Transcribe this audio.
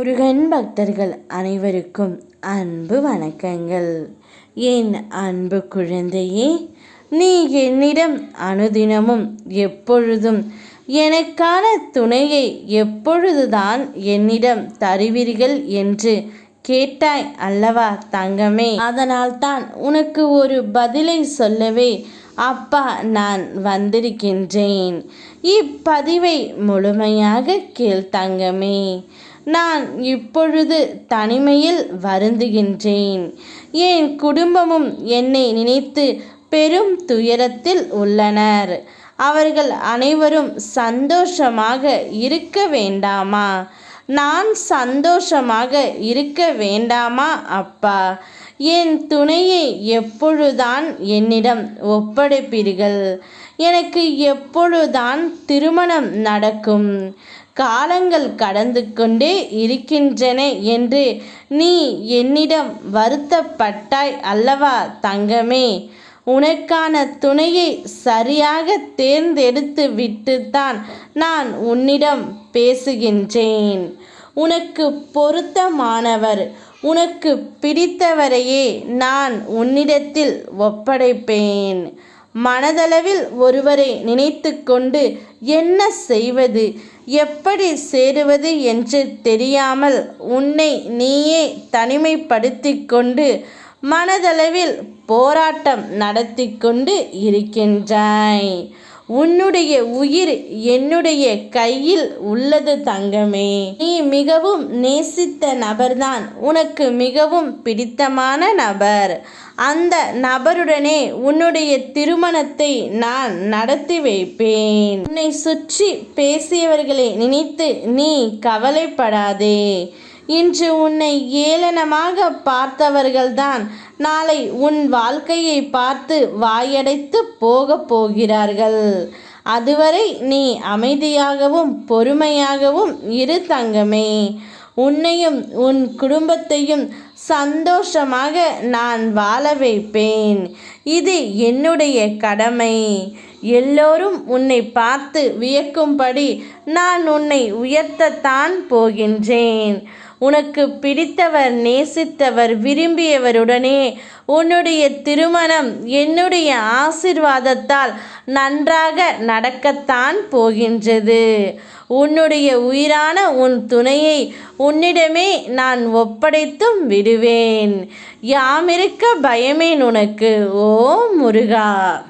முருகன் பக்தர்கள் அனைவருக்கும் அன்பு வணக்கங்கள். என் அன்பு குழந்தையே நீ என்னிடம் அனுதினமும் எப்பொழுதும் எனக்கான துணையை எப்பொழுதுதான் என்னிடம் தருவீர்கள் என்று கேட்டாய் அல்லவா தங்கமே? அதனால்தான் உனக்கு ஒரு பதிலை சொல்லவே அப்பா நான் வந்திருக்கின்றேன். இப்பதிவை முழுமையாக கேள் தங்கமே. நான் இப்பொழுது தனிமையில் வருந்துகின்றேன். என் குடும்பமும் என்னை நினைத்து பெரும் துயரத்தில் உள்ளனர். அவர்கள் அனைவரும் சந்தோஷமாக இருக்க வேண்டாமா? நான் சந்தோஷமாக இருக்க வேண்டாமா அப்பா? என் துணையை எப்பொழுதுதான் என்னிடம் ஒப்படைப்பீர்கள்? எனக்கு எப்பொழுதுதான் திருமணம் நடக்கும்? காலங்கள் கடந்து கொண்டே இருக்கின்றன என்று நீ என்னிடம் வருத்தப்பட்டாய் அல்லவா தங்கமே? உனக்கான துணையை சரியாக தேர்ந்தெடுத்து விட்டுத்தான் நான் உன்னிடம் பேசுகின்றேன். உனக்கு பொருத்தமானவர் உனக்கு பிடித்தவரையே நான் உன்னிடத்தில் ஒப்படைப்பேன். மனதளவில் ஒருவரை நினைத்து கொண்டு என்ன செய்வது எப்படி சேருவது என்று தெரியாமல் உன்னை நீயே தனிமைப்படுத்தி கொண்டு மனதளவில் போராட்டம் நடத்தி கொண்டு இருக்கின்றாய். உன்னுடைய உயிர் என்னுடைய கையில் உள்ளது தங்கமே. நீ மிகவும் நேசித்த நபர்தான். உனக்கு மிகவும் பிடித்தமான நபர். அந்த நபருடனே உன்னுடைய திருமணத்தை நான் நடத்தி வைப்பேன். உன்னை சுற்றி பேசியவர்களை நினைத்து நீ கவலைப்படாதே. இன்று உன்னை ஏளனமாக பார்த்தவர்கள்தான். நாளை உன் வாழ்க்கையை பார்த்து வாயடைத்து போகப் போகிறார்கள். அதுவரை நீ அமைதியாகவும் பொறுமையாகவும் இரு தங்கமே. உன்னையும் உன் குடும்பத்தையும் சந்தோஷமாக நான் வாழ வைப்பேன். இது என்னுடைய கடமை. எல்லோரும் உன்னை பார்த்து வியக்கும்படி நான் உன்னை உயர்த்தத்தான் போகின்றேன். உனக்கு பிடித்தவர் நேசித்தவர் விரும்பியவருடனே உன்னுடைய திருமணம் என்னுடைய ஆசிர்வாதத்தால் நன்றாக நடக்கத்தான் போகின்றது. உன்னுடைய உயிரான உன் துணையை உன்னிடமே நான் ஒப்படைத்தும் விடுவேன். யாமிருக்க பயமேன் உனக்கு ஓ முருகா.